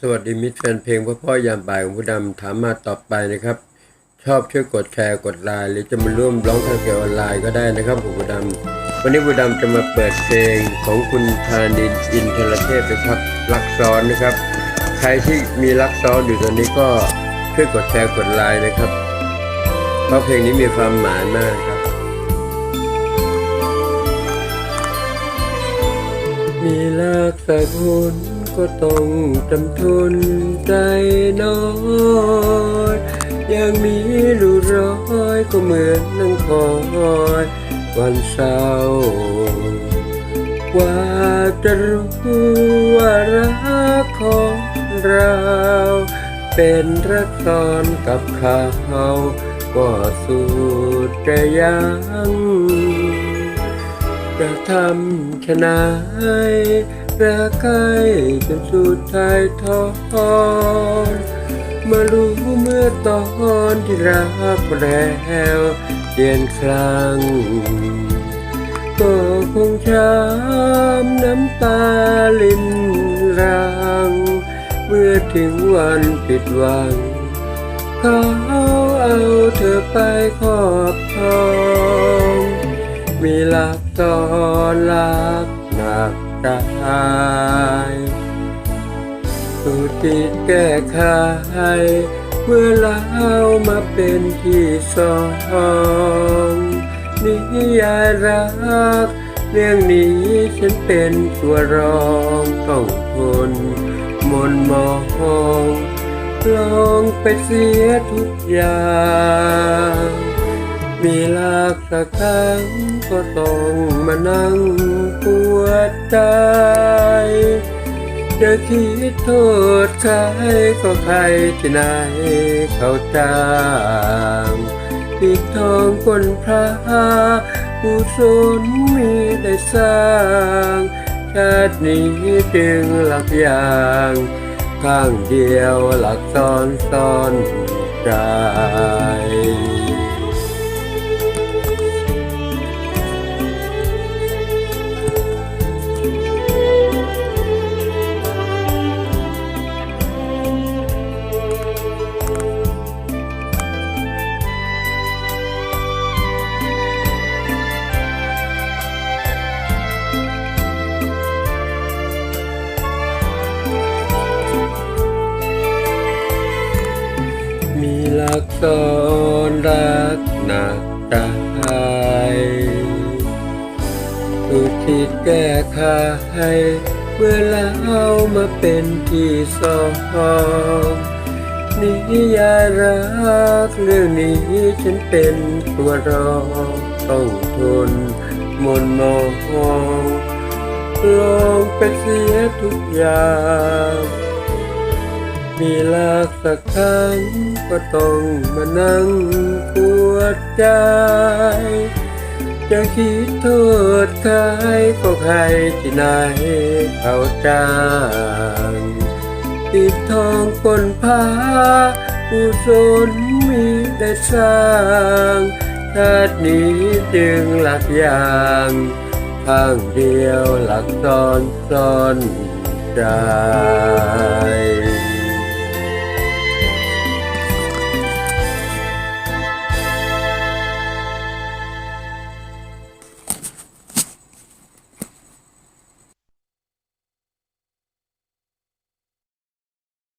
สวัสดีมิตรแฟนเพลงพ่อพ่อยามบ่ายของผู้ดำถามมาต่อไปนะครับ ชอบช่วยกดแชร์กดไลน์หรือจะมาร่วมร้องคาราโอเกะออนไลน์ก็ได้นะครับผมผู้ดำวันนี้ผู้ดำจะมาเปิดเพลงของคุณธานินอินทรเทพนะครับรักซ้อนนะครับ ใครที่มีรักซ้อนอยู่ตอนนี้ก็ช่วยกดแชร์กดไลน์นะครับ เพราะเพลงนี้มีความหมายมากครับ มีลักษณคุณ ก็ต้องจำทนใจน้อยยังมีรูร้อยก็เหมือนนั่งคอยวันเศร้าว่าจะรู้ว่ารักของเรา เป็นรักซ้อนกับเขาก็สุดจะยังจะทำชะนาย รักใกล้จนสุดท้ายทอนมารู้เมื่อตอนที่รักแล้วเปลี่ยนครั้งก็คงช้ำน้ำตาลินรัง เมื่อถึงวันปิดหวัง เขาเอาเธอไปครอบครอง มีหลักตอนลัก กายสูติดแก้ไขเมื่อเล่ามาเป็นที่สองนิยายรัก เรื่องนี้ฉันเป็นตัวรองต้องทนมนมองลองไปเสียทุกอย่าง มีลากสักครั้งก็ต้องมานั่งปวดใจจะคิดโทษใครก็ใครที่ไหนเขาจ้างปิดทองคนพระผู้สนมีได้สร้างชาตินี้จึงหลักอย่างข้างเดียวหลักซ้อนซ้อนใจ ลักซ้อนรักหนักใจสุดคิดแก้ไขเมื่อเล่ามาเป็นที่สองนิยายรักเรื่องนี้ฉันเป็นตัวรองต้องทนมนมองลองไปเสียทุกอย่าง มีลักสักครั้งก็ต้องมานั่งปวดใจ จะคิดโทษใครก็ใครที่ไหนเขาจ้างปิดทองคนพาผู้สนมีได้สร้างชาตินี้จึงหลักอย่างข้างเดียวหลักซ้อนซ้อนใจ